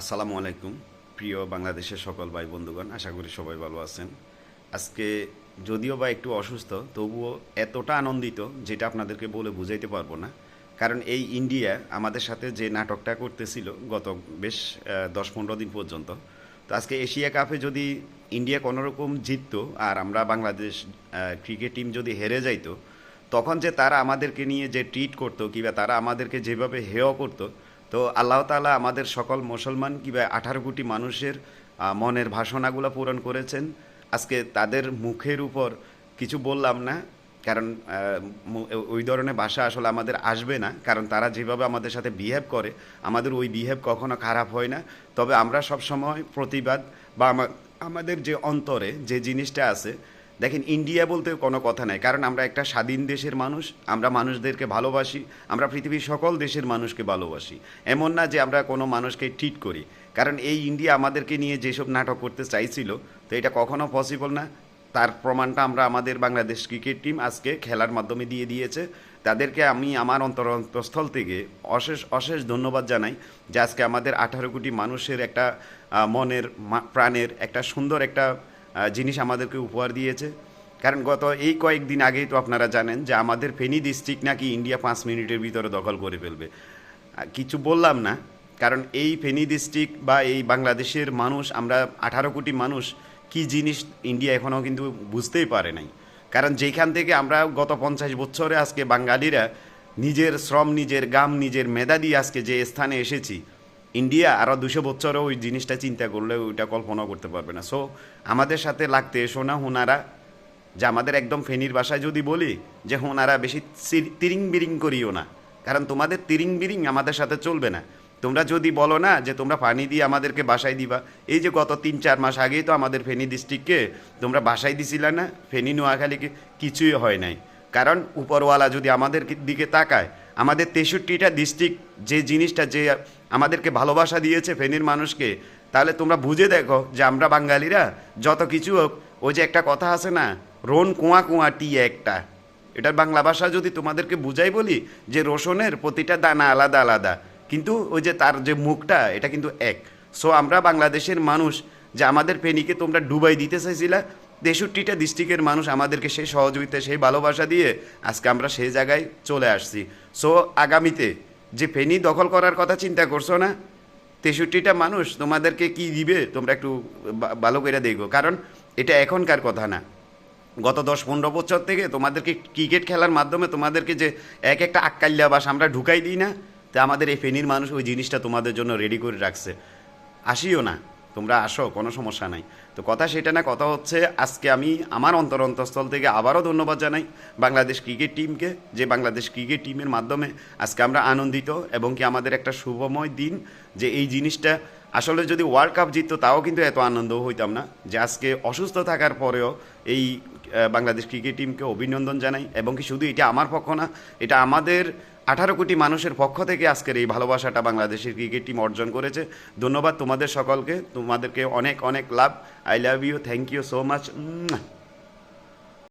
আসসালামু আলাইকুম, প্রিয় বাংলাদেশের সকল ভাই বন্ধুগণ, আশা করি সবাই ভালো আছেন। আজকে যদিও বা একটু অসুস্থ, তবুও এতটা আনন্দিত যেটা আপনাদেরকে বলে বুঝাইতে পারব না। কারণ এই ইন্ডিয়া আমাদের সাথে যে নাটকটা করতেছিল গত বেশ দশ পনেরো দিন পর্যন্ত, তো আজকে এশিয়া কাপে যদি ইন্ডিয়া কোনোরকম জিততো আর আমরা বাংলাদেশ ক্রিকেট টিম যদি হেরে যাইতো, তখন যে তারা আমাদেরকে নিয়ে যে ট্রিট করতো কিংবা তারা আমাদেরকে যেভাবে হেয় করতো তো আল্লাহ তাআলা আমাদের সকল মুসলমান কিংবা আঠারো কোটি মানুষের মনের ভাষণাগুলো পূরণ করেছেন। আজকে তাদের মুখের উপর কিছু বললাম না, কারণ ওই ধরনের ভাষা আসলে আমাদের আসবে না, কারণ তারা যেভাবে আমাদের সাথে বিহেভ করে, আমাদের ওই বিহেভ কখনো খারাপ হয় না। তবে আমরা সব সময় প্রতিবাদ বা আমাদের যে অন্তরে যে জিনিসটা আছে দেখেন ইন্ডিয়া বলতে কোনো কথা নাই, কারণ আমরা একটা স্বাধীন দেশের মানুষ, আমরা মানুষদেরকে ভালোবাসি, আমরা পৃথিবীর সকল দেশের মানুষকে ভালোবাসি। এমন না যে আমরা কোনো মানুষকে ট্রিট করি। কারণ এই ইন্ডিয়া আমাদেরকে নিয়ে যেসব নাটক করতে চাইছিল, তো এটা কখনো পসিবল না। তার প্রমাণটা আমরা আমাদের বাংলাদেশ ক্রিকেট টিম আজকে খেলার মাধ্যমে দিয়ে দিয়েছে। তাদেরকে আমি আমার অন্তর অন্তঃস্থল থেকে অশেষ অশেষ ধন্যবাদ জানাই যে আজকে আমাদের আঠারো কোটি মানুষের একটা মনের প্রাণের একটা সুন্দর একটা জিনিস আমাদেরকে উপহার দিয়েছে। কারণ গত এই কয়েকদিন আগেই তো আপনারা জানেন যে আমাদের ফেনী ডিস্ট্রিক্ট নাকি ইন্ডিয়া পাঁচ মিনিটের ভিতরে দখল করে ফেলবে। কিছু বললাম না, কারণ এই ফেনী ডিস্ট্রিক্ট বা এই বাংলাদেশের মানুষ, আমরা আঠারো কোটি মানুষ, কি জিনিস ইন্ডিয়া এখনও কিন্তু বুঝতেই পারে নাই। কারণ যেখান থেকে আমরা গত পঞ্চাশ বছরে আজকে বাঙালিরা নিজের শ্রম, নিজের গাম, নিজের মেধা দিয়ে আজকে যে স্থানে এসেছি ইন্ডিয়া আরও দুশো বছরও ওই জিনিসটা চিন্তা করলে ওইটা কল্পনা করতে পারবে না। সো আমাদের সাথে লাগতে, এসো না হোনারা। যে আমাদের একদম ফেনীর বাসায় যদি বলি, যে হোনারা বেশি তিরিং বিরিং করিও না। কারণ তোমাদের তিরিং বিরিং আমাদের সাথে চলবে না। তোমরা যদি বলো না যে তোমরা পানি দিয়ে আমাদেরকে বাসায় দিবা, এই যে গত তিন চার মাস আগেই তো আমাদের ফেনী ডিস্ট্রিক্টকে তোমরা বাসায় দিছিলে না ফেনী নোয়াখালীকে কিছুই হয় নাই। কারণ উপরওয়ালা যদি আমাদের দিকে তাকায় আমাদের তেষট্টিটা ডিস্ট্রিক্ট যে জিনিসটা যে আমাদেরকে ভালোবাসা দিয়েছে ফেনীর মানুষকে, তাহলে তোমরা বুঝে দেখো যে আমরা বাঙালিরা যত কিছু হোক, ওই যে একটা কথা আছে না, রোন কুয়া কুয়া টি একটা। এটার বাংলা ভাষা যদি তোমাদেরকে বুঝাই বলি, যে রসুনের প্রতিটা দানা আলাদা আলাদা, কিন্তু ওই যে তার যে মুখটা, এটা কিন্তু এক। সো আমরা বাংলাদেশের মানুষ, যে আমাদের ফেনীকে তোমরা ডুবাই দিতে চাইছিলা তেষট্টিটা ডিস্ট্রিক্টের মানুষ আমাদেরকে সেই সহযোগিতা, সেই ভালোবাসা দিয়ে আজকে আমরা সেই জায়গায় চলে আসছি। সো আগামীতে যে ফেনী দখল করার কথা চিন্তা করছ না? তেষট্টিটা মানুষ তোমাদেরকে কি দিবে? তোমরা একটু ভালো করে দেখো। কারণ এটা এখনকার কথা না। গত দশ পনেরো বছর থেকে তোমাদেরকে ক্রিকেট খেলার মাধ্যমে তোমাদেরকে যে এক একটা আক্কাল্লা বাস আমরা ঢুকাই দিই না, তা আমাদের এই ফেনীর মানুষ ওই জিনিসটা তোমাদের জন্য রেডি করে রাখছে। আসিও না। তোমরা আসো, কোনো সমস্যা নাই। তো কথা সেটা না, কথা হচ্ছে আজকে আমি আমার অন্তর অন্তঃস্থল থেকে আবারও ধন্যবাদ জানাই বাংলাদেশ ক্রিকেট টিমকে, যে বাংলাদেশ ক্রিকেট টিমের মাধ্যমে আজকে আমরা আনন্দিত এবং কি আমাদের একটা শুভময় দিন, যে এই জিনিসটা আসলে যদি ওয়ার্ল্ড কাপ জিততো তাও কিন্তু এত আনন্দ হইতাম না, যে আজকে অসুস্থ থাকার পরেও এই বাংলাদেশ ক্রিকেট টিমকে অভিনন্দন জানাই এবং কি শুধু এটা আমার পক্ষ না, এটা আমাদের আঠারো কোটি মানুষের পক্ষ থেকে আজকের এই ভালোবাসাটা বাংলাদেশের ক্রিকেট টিম অর্জন করেছে। ধন্যবাদ তোমাদের সকলকে, তোমাদেরকে অনেক অনেক love. I love you thank you so much